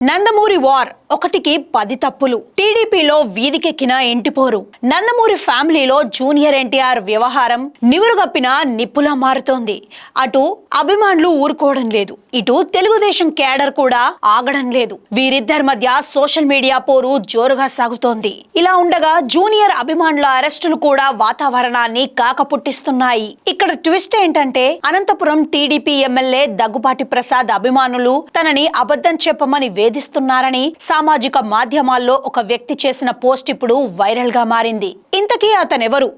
Nandamuri war ఒకటికి పది తప్పులు. టీడీపీలో వీధికెక్కిన ఇంటిపోరు నందమూరి ఫ్యామిలీలో జూనియర్ ఎన్టీఆర్ వ్యవహారం నివురుగప్పిన నిప్పులా మారుతోంది. అటు అభిమానులు ఊరుకోవడం లేదు. ఇటు తెలుగుదేశం కేడర్ కూడా ఆగడం లేదు. వీరిద్దరి మధ్య సోషల్ మీడియా పోరు జోరుగా సాగుతోంది. ఇలా ఉండగా జూనియర్ అభిమానుల అరెస్టులు కూడా వాతావరణాన్ని కాకపుట్టిస్తున్నాయి. ఇక్కడ ట్విస్ట్ ఏంటంటే అనంతపురం టీడీపీ ఎమ్మెల్యే దగ్గుపాటి ప్రసాద్ అభిమానులు తనని అబద్ధం చెప్పమని వేధిస్తున్నారని సామాజిక మాధ్యమాల్లో ఒక వ్యక్తి చేసిన పోస్ట్ ఇప్పుడు వైరల్గా మారింది. ఇంతకీ అతనెవరు?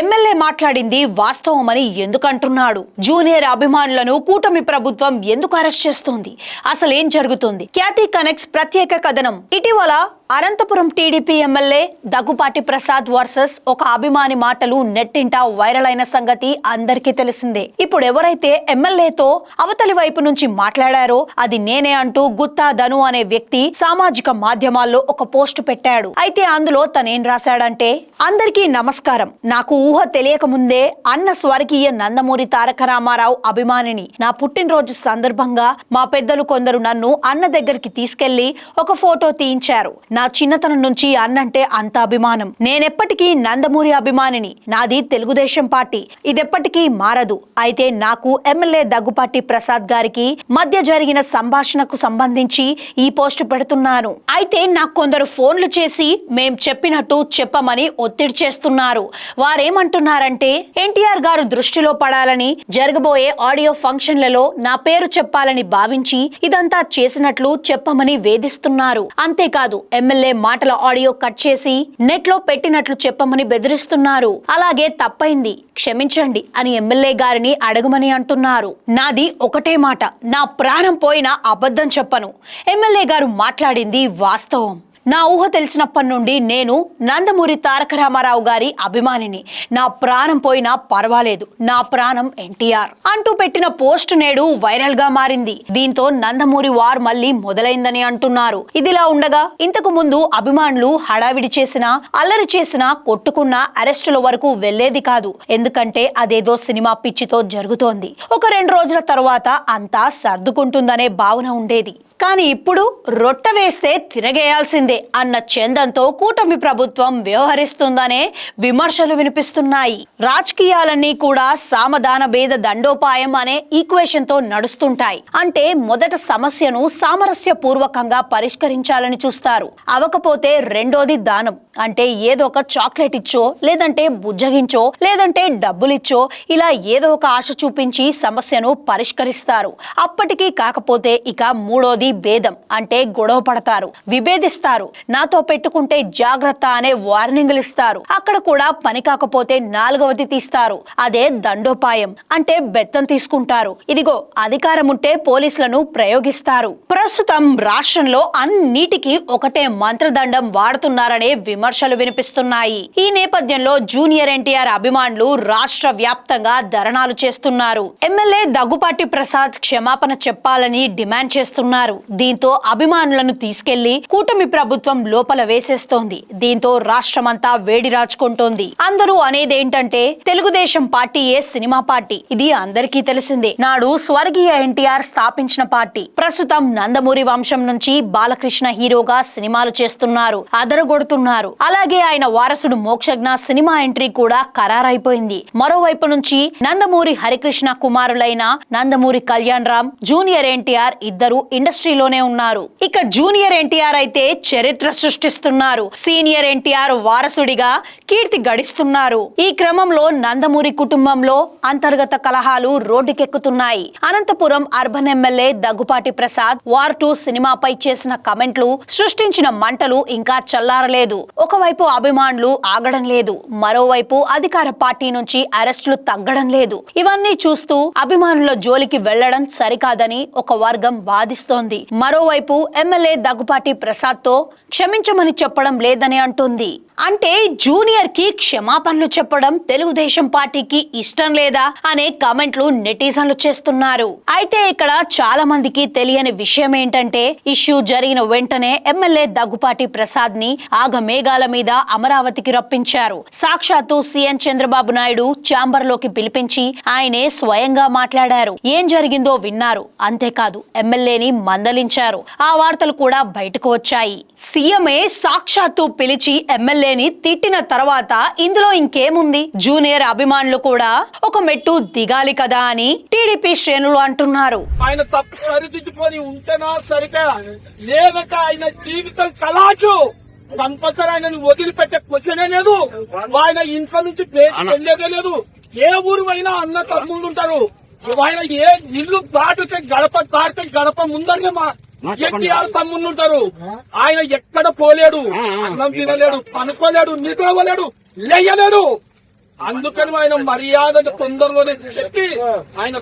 ఎమ్మెల్యే మాట్లాడింది వాస్తవమని ఎందుకంటున్నాడు? జూనియర్ అభిమానులను కూటమి ప్రభుత్వం ఎందుకు అరెస్ట్ చేస్తోంది? అసలేం జరుగుతుంది? ఖ్యాతి కనెక్ట్స్ ప్రత్యేక కథనం. ఇటీవల Anantapuram TDP MLA Daggubati Prasad versus ఒక అభిమాని మాటలు నెట్టింట వైరల్ అయిన సంగతి అందరికీ తెలిసిందే. ఇప్పుడు ఎవరైతే ఎమ్మెల్యేతో అవతలి వైపు నుంచి మాట్లాడారో అది నేనే అంటూ గుత్తా ధను అనే వ్యక్తి సామాజిక మాధ్యమాల్లో ఒక పోస్ట్ పెట్టాడు. అయితే అందులో తనేం రాశాడంటే అందరికీ నమస్కారం. నాకు ఊహ తెలియక ముందే అన్న స్వర్గీయ నందమూరి తారక రామారావు అభిమానిని. నా పుట్టినరోజు సందర్భంగా మా పెద్దలు కొందరు నన్ను అన్న దగ్గరికి తీసుకెళ్ళి ఒక ఫోటో తీయించారు. నా చిన్నతనం నుంచి అన్నంటే అంత అభిమానం. నేనెప్పటికీ నందమూరి అభిమానిని. నాది తెలుగుదేశం పార్టీ. ఇదెప్పటికీ మారదు. అయితే నాకు ఎమ్మెల్యే దగ్గుపాటి ప్రసాద్ గారికి మధ్య జరిగిన సంభాషణకు సంబంధించి ఈ పోస్ట్ పెడుతున్నాను. అయితే నాకు కొందరు ఫోన్లు చేసి మేం చెప్పినట్టు చెప్పమని ఒత్తిడి చేస్తున్నారు. వారేమంటున్నారంటే ఎన్టీఆర్ గారు దృష్టిలో పడాలని జరగబోయే ఆడియో ఫంక్షన్లలో నా పేరు చెప్పాలని భావించి ఇదంతా చేసినట్లు చెప్పమని వేధిస్తున్నారు. అంతేకాదు ఎమ్మెల్యే ఎమ్మెల్యే మాటల ఆడియో కట్ చేసి నెట్లో పెట్టినట్లు చెప్పమని బెదిరిస్తున్నారు. అలాగే తప్పైంది. క్షమించండి అని ఎమ్మెల్యే గారిని అడగమని అంటున్నారు. నాది ఒకటే మాట. నా ప్రాణం పోయినా అబద్ధం చెప్పను. ఎమ్మెల్యే గారు మాట్లాడింది వాస్తవం. నా ఊహ తెలిసినప్పటి నుండి నేను నందమూరి తారక రామారావు గారి అభిమానిని. నా ప్రాణం పోయినా పర్వాలేదు. నా ప్రాణం ఎన్టీఆర్ అంటూ పెట్టిన పోస్ట్ నేడు వైరల్గా మారింది. దీంతో నందమూరి వార్ మళ్ళీ మొదలైందని అంటున్నారు. ఇదిలా ఉండగా ఇంతకు ముందు అభిమానులు హడావిడి చేసిన అల్లరి చేసిన కొట్టుకున్న అరెస్టుల వరకు వెళ్ళేది కాదు. ఎందుకంటే అదేదో సినిమా పిచ్చితో జరుగుతోంది. ఒక రెండు రోజుల తర్వాత అంతా సర్దుకుంటుందనే భావన ఉండేది. కానీ ఇప్పుడు రొట్ట వేస్తే తిరగేయాల్సిందే అన్న చందంతో కూటమి ప్రభుత్వం వ్యవహరిస్తుందనే విమర్శలు వినిపిస్తున్నాయి. రాజకీయాలన్నీ కూడా సామధాన భేద దండోపాయం అనే ఈక్వేషన్తో నడుస్తుంటాయి. అంటే మొదట సమస్యను సామరస్య పూర్వకంగా పరిష్కరించాలని చూస్తారు. అవకపోతే రెండోది దానం. అంటే ఏదో ఒక చాక్లెట్ ఇచ్చో లేదంటే బుజ్జగించో లేదంటే డబ్బులిచ్చో ఇలా ఏదో ఒక ఆశ చూపించి సమస్యను పరిష్కరిస్తారు. అప్పటికీ కాకపోతే ఇక మూడోది భేదం అంటే గొడవ పడతారు విభేదిస్తారు. నాతో పెట్టుకుంటే జాగ్రత్త అనే వార్నింగ్లు ఇస్తారు. అక్కడ కూడా పని కాకపోతే నాలుగవది తీస్తారు. అదే దండోపాయం అంటే బెత్తం తీసుకుంటారు. ఇదిగో అధికారం ఉంటే పోలీసులను ప్రయోగిస్తారు. ప్రస్తుతం రాష్ట్రంలో అన్నిటికీ ఒకటే మంత్రదండం వాడుతున్నారనే విమర్శలు వినిపిస్తున్నాయి. ఈ నేపథ్యంలో జూనియర్ ఎన్టీఆర్ అభిమానులు రాష్ట్ర వ్యాప్తంగా ధర్నాలు చేస్తున్నారు. ఎమ్మెల్యే దగ్గుపాటి ప్రసాద్ క్షమాపణ చెప్పాలని డిమాండ్ చేస్తున్నారు. దీంతో అభిమానులను తీసుకెళ్ళి కూటమి ప్రభుత్వం లోపల వేసేస్తోంది. దీంతో రాష్ట్రమంతా వేడి రాచుకుంటోంది. అందరూ అనేది ఏంటంటే తెలుగుదేశం ఏ సినిమా పార్టీ? ఇది అందరికీ తెలిసిందే. నాడు స్వర్గీయ ఎన్టీఆర్ స్థాపించిన పార్టీ. ప్రస్తుతం నందమూరి వంశం నుంచి బాలకృష్ణ హీరోగా సినిమాలు చేస్తున్నారు అదరగొడుతున్నారు. అలాగే ఆయన వారసుడు మోక్షజ్ఞ సినిమా ఎంట్రీ కూడా ఖరారైపోయింది. మరోవైపు నుంచి నందమూరి హరికృష్ణ కుమారులైన నందమూరి కళ్యాణ్ రామ్ జూనియర్ ఎన్టీఆర్ ఇద్దరు ఇండస్ట్రీలోనే ఉన్నారు. ఇక జూనియర్ ఎన్టీఆర్ అయితే చరిత్ర సృష్టిస్తున్నారు. సీనియర్ ఎన్టీఆర్ వారసుడిగా కీర్తి గడిస్తున్నారు. ఈ క్రమంలో నందమూరి కుటుంబంలో అంతర్గత కలహాలు రోడ్డుకెక్కుతున్నాయి. Anantapuram urban MLA Daggubati Prasad war two సినిమాపై చేసిన కమెంట్లు సృష్టించిన మంటలు ఇంకా చల్లారలేదు. ఒకవైపు అభిమానులు ఆగడం లేదు మరోవైపు అధికార పార్టీ నుంచి అరెస్టులు తగ్గడం లేదు. ఇవన్నీ చూస్తూ అభిమానుల జోలికి వెళ్ళడం సరికాదని ఒక వర్గం వాదిస్తోంది. మరోవైపు ఎమ్మెల్యే దగ్గుపాటి ప్రసాద్తో క్షమించమని చెప్పడం లేదని అంటుంది. అంటే జూనియర్కి క్షమాపణలు చెప్పడం తెలుగుదేశం పార్టీకి ఇష్టం లేదా అనే కామెంట్లు నెటిజన్లు చేస్తున్నారు. అయితే ఇక్కడ చాలా మందికి తెలియని విషయం ఏంటంటే ఇష్యూ జరిగిన వెంటనే ఎమ్మెల్యే దగ్గుపాటి ప్రసాద్ని ఆగమేఘాల మీద అమరావతికి రప్పించారు. సాక్షాత్తు సీఎం చంద్రబాబు నాయుడు ఛాంబర్లోకి పిలిపించి ఆయనే స్వయంగా మాట్లాడారు. ఏం జరిగిందో విన్నారు. అంతేకాదు ఎమ్మెల్యేని మందలించారు. ఆ వార్తలు కూడా బయటకు వచ్చాయి. సీఎంఏ సాక్షాత్తు పిలిచి ఎమ్మెల్యేని తిట్టిన తర్వాత ఇందులో ఇంకేముంది? జూనియర్ అభిమానులు కూడా ఒక మెట్టు దిగాలి కదా అని టీడీపీ శ్రేణులు అంటున్నారు. ఆయన తప్పు సరిదిద్దుకొని ఉంటేనా సరిగా? లేదంటే ఆయన జీవితం కలాచు కంపల్సరీ ఆయనని వదిలిపెట్టే క్వశ్చనే లేదు. ఆయన ఇంట్లో నుంచి వెళ్ళేదే లేదు. ఏ ఊరు అయినా అన్న తమ్ముళ్ళు ఉంటారు. ఆయన ఏ ఇల్లు దాటితే గడప దాటితే గడప ముందరనే మా ఎన్టీఆర్ తమ్ముళ్ళు ఉంటారు ఆయన ఎక్కడ పోలేడు. అన్నం తినలేడు పనుకోలేడు నిద్రపోలేడు లేయలేడు. అందుకని ఆయన మర్యాద తొందరలోనే చెప్పి ఆయన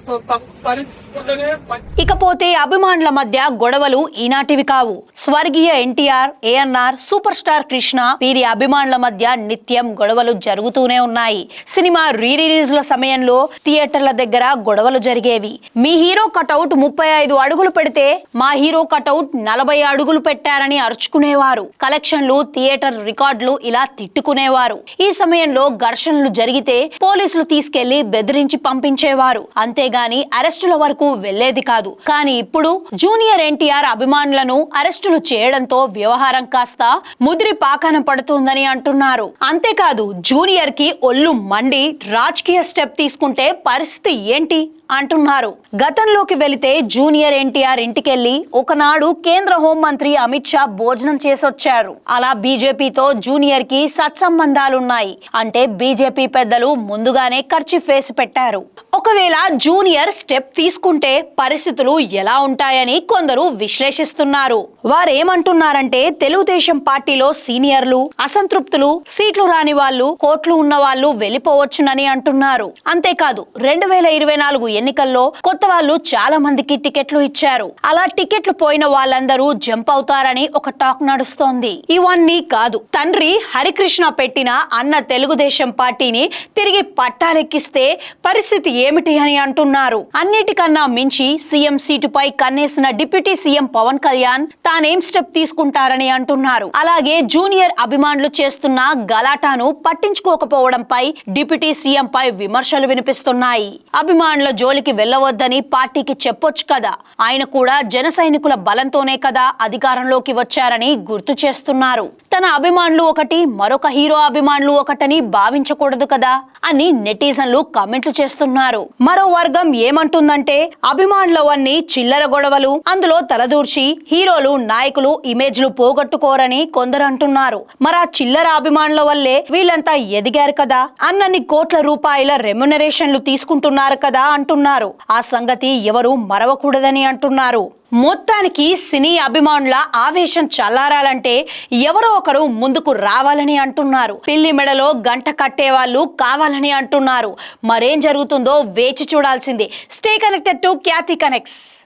ఇకపోతే అభిమానుల మధ్య గొడవలు ఈనాటివి కావు. స్వర్గీయ NTR ANR super star Krishna వీరి అభిమానుల మధ్య నిత్యం గొడవలు జరుగుతూనే ఉన్నాయి. సినిమా రీ రిలీజ్ల సమయంలో థియేటర్ల దగ్గర గొడవలు జరిగేవి. మీ హీరో కటౌట్ ముప్పై ఐదు అడుగులు పెడితే మా హీరో కటౌట్ నలభై అడుగులు పెట్టారని అరుచుకునేవారు. కలెక్షన్లు థియేటర్ రికార్డులు ఇలా తిట్టుకునేవారు. ఈ సమయంలో ఘర్షణలు జరిగితే పోలీసులు తీసుకెళ్ళి బెదిరించి పంపించేవారు. అంతేగాని అరెస్టుల వరకు వెళ్ళేది కాదు. కానీ ఇప్పుడు జూనియర్ ఎన్టీఆర్ అభిమానులను అరెస్టులు చేయడంతో వ్యవహారం కాస్త ముదిరి పాకన పడుతుందని అంటున్నారు. అంతేకాదు జూనియర్కి ఒళ్ళు మండి రాజకీయ స్టెప్ తీసుకుంటే పరిస్థితి ఏంటి? అంటున్నారు. గతంలోకి వెళితే జూనియర్ ఎన్టీఆర్ ఇంటికెళ్ళి ఒకనాడు కేంద్ర హోంమంత్రి అమిత్ షా భోజనం చేసొచ్చారు. అలా బీజేపీతో జూనియర్కి సత్సంబంధాలున్నాయి. అంటే బీజేపీ పెద్దలు ముందుగానే ఖర్చు వేసి పెట్టారు. ఒకవేళ జూనియర్ స్టెప్ తీసుకుంటే పరిస్థితులు ఎలా ఉంటాయని కొందరు విశ్లేషిస్తున్నారు. వారేమంటున్నారంటే తెలుగుదేశం పార్టీలో సీనియర్లు అసంతృప్తులు సీట్లు రాని వాళ్ళు కోట్లు ఉన్న వాళ్ళు వెళ్ళిపోవచ్చునని అంటున్నారు. అంతేకాదు రెండు వేల ఇరవై నాలుగు ఎన్నికల్లో కొత్త వాళ్ళు చాలా మందికి టికెట్లు ఇచ్చారు. అలా టికెట్లు పోయిన వాళ్ళందరూ జంప్ అవుతారని ఒక టాక్ నడుస్తోంది. ఇవన్నీ కాదు తండ్రి హరికృష్ణ పెట్టిన అన్న తెలుగుదేశం పార్టీని తిరిగి పట్టాలెక్కిస్తే పరిస్థితి ఏమిటి అని అంటున్నారు. అన్నిటికన్నా మించి సీఎం సీటుపై కన్నేసిన డిప్యూటీ సీఎం పవన్ కళ్యాణ్ తానేం స్టెప్ తీసుకుంటారని అంటున్నారు. అలాగే జూనియర్ అభిమానులు చేస్తున్న గలాటాను పట్టించుకోకపోవడంపై డిప్యూటీ సీఎం పై విమర్శలు వినిపిస్తున్నాయి. అభిమానుల జోలికి వెళ్ళవద్దని పార్టీకి చెప్పొచ్చు కదా. ఆయన కూడా జన సైనికుల బలంతోనే కదా అధికారంలోకి వచ్చారని గుర్తు చేస్తున్నారు. తన అభిమానులు ఒకటి మరొక హీరో అభిమానులు ఒకటని భావించకూడదు కదా అని నెటిజన్లు కామెంట్లు చేస్తున్నారు. మరో వర్గం ఏమంటుందంటే అభిమానులవన్నీ చిల్లర గొడవలు అందులో తలదూర్చి హీరోలు నాయకులు ఇమేజ్లు పోగొట్టుకోరని కొందరు అంటున్నారు. మరా చిల్లర అభిమానుల వల్లే వీళ్ళంతా ఎదిగారు కదా? అన్నన్ని కోట్ల రూపాయల రెమ్యునరేషన్లు తీసుకుంటున్నారు కదా అంటున్నారు. ఆ సంగతి ఎవరు మరవకూడదని అంటున్నారు. మొత్తానికి సినీ అభిమానుల ఆవేశం చల్లారాలంటే ఎవరో ఒకరు ముందుకు రావాలని అంటున్నారు. పిల్లి మెడలో గంట కట్టే వాళ్ళు కావాలని అంటున్నారు. మరేం జరుగుతుందో వేచి చూడాల్సిందే. Stay connected to Kyathi connects